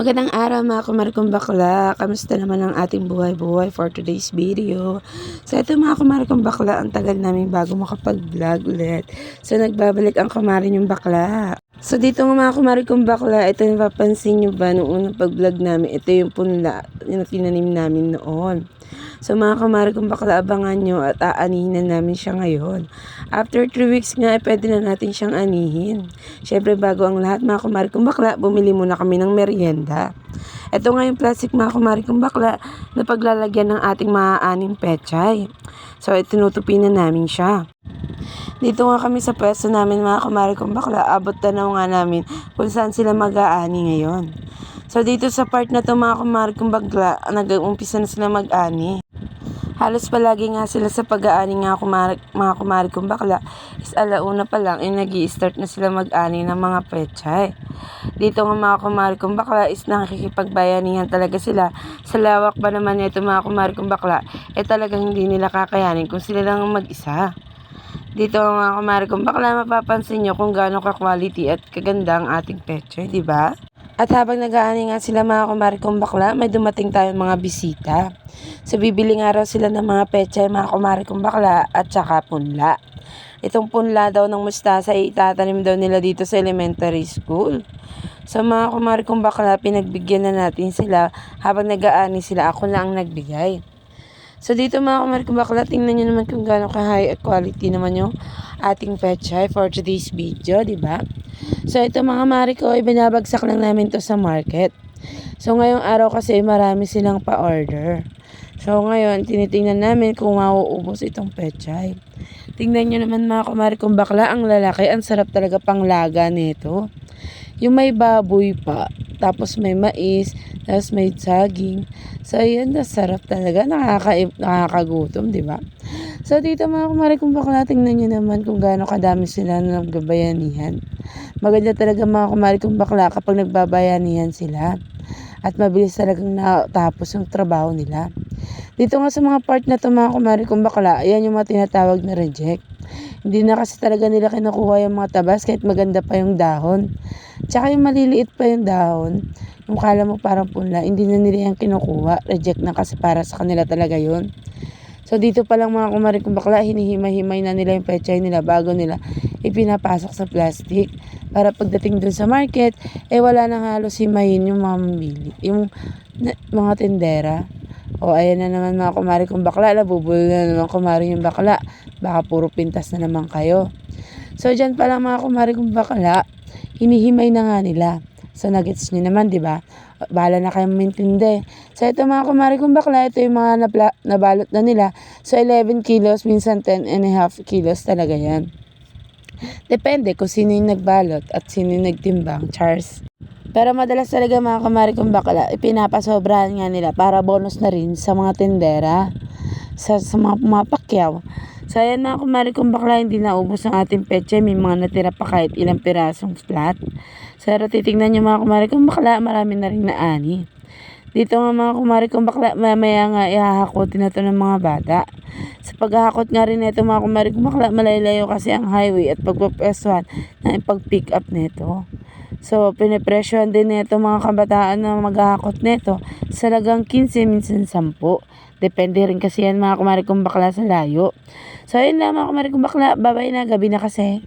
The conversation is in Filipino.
Magandang araw mga kumarikong bakla. Kamusta naman ang ating buhay-buhay for today's video? So ito mga kumarikong bakla, ang tagal namin bago makapag-vlog ulit. So nagbabalik ang kumarin yung bakla. So dito nga mga kumarikong bakla, ito yung papansin nyo ba nung unang pag-vlog namin, ito yung punla yung tinanim namin noon. So mga kumari kong bakla, abangan nyo at aanihin na namin siya ngayon. After 3 weeks nga, eh, pwede na natin siyang anihin. Siyempre bago ang lahat mga kumari kong bakla, bumili muna kami ng merienda. Ito nga yung plastic mga kumari kong bakla na paglalagyan ng ating maaaning pechay. So tinutupi na namin siya. Dito nga kami sa pwesto namin mga kumari kong bakla, abot tanaw nga namin kung saan sila mag-aani ngayon. So dito sa part na to mga kumari kong bakla, nag-umpisa na sila mag-ani. Halos palagi nga sila sa pag-aani nga kumari, mga kumari kong bakla is alauna pa lang ay nag start na sila mag-ani ng mga pechay. Dito nga mga kumari kong bakla is nakikipagbayanihan talaga sila. Sa lawak ba naman nito mga kumari kong bakla, eh talagang hindi nila kakayanin kung sila lang ang mag-isa. Dito mga kumari kong bakla, mapapansin nyo kung gaano ka-quality at kaganda ang ating pechay, di ba? At habang nag-aani nga sila mga kumari kong bakla, may dumating tayong mga bisita. So bibili nga raw sila ng mga pechay mga kumari kong bakla at saka punla. Itong punla daw ng mustasa ay itatanim daw nila dito sa elementary school. So mga kumari kong bakla, pinagbigyan na natin sila habang nag-aani sila. Ako lang ang nagbigay. So dito mga kumari kong bakla, tingnan nyo naman kung gaano ka-high at quality naman yung ating pechay for today's video, di ba? So ito mga mari ko, ibinabagsak lang namin to sa market. So ngayong araw kasi marami silang pa-order. So ngayon, tinitingnan namin kung mauubos itong pechay. Tingnan nyo naman mga kumari kong bakla, ang lalaki, ang sarap talaga panglaga nito. Yung may baboy pa, tapos may mais, tapos may saging. So yun, sarap talaga, nakaka nakakagutom, di ba? So dito mga kumari kong bakla, tingnan nyo naman kung gaano kadami sila na nagbabayanihan. Maganda talaga mga kumari kong bakla kapag nagbabayanihan sila. At mabilis talagang natapos yung trabaho nila. Dito nga sa mga part na to mga kumari kong bakla, ayan yung mga tinatawag na reject. Hindi na kasi talaga nila kinukuha yung mga tabas kahit maganda pa yung dahon. Tsaka yung maliliit pa yung dahon, yung kala mo parang punla, hindi na nila yung kinukuha. Reject na kasi para sa kanila talaga yun. So dito pa lang mga kumari kong bakla, hinihimay-himay na nila yung pechay nila bago nila ipinapasok sa plastic. Para pagdating dun sa market, eh wala nang halos himayin yung mga mamili, yung na, mga tendera. O ayan na naman mga kumari kong bakla, nabubul na naman kumari yung bakla. Baka puro pintas na naman kayo. So dyan pa lang mga kumari kong bakla, hinihimay na nga nila. So nuggets nyo naman, di ba? Bahala na kayong mintindi. So ito mga kumari kong bakla, ito yung mga napla, nabalot na nila. So 11 kilos, minsan 10 and a half kilos talaga yan. Depende kung sino yung nagbalot at sino yung nagtimbang, Charles. Pero madalas talaga mga kamari kong bakla, ipinapasobrahan nga nila para bonus na rin sa mga tendera, sa, sa mga pumapakyaw. So ayan mga kumari kong bakla, hindi naubos ang ating peche, may mga natira pa kahit ilang pirasong flat. So titignan nyo mga kumari kong bakla, marami na rin naani. Dito nga mga kumari kong bakla, mamaya nga ihahakotin na to ng mga bata. Sa paghahakot nga rin nito mga kumari kong bakla, malaylayo kasi ang highway at pagpapwestuhan na pag-pick up nito. So, pinipresyohan din nito mga kabataan na maghahakot nito sa lagang 15, minsan 10. Depende rin kasi yan mga kumari kong bakla sa layo. So, ayun lang mga kumari kong bakla. Babay na, gabi na kasi.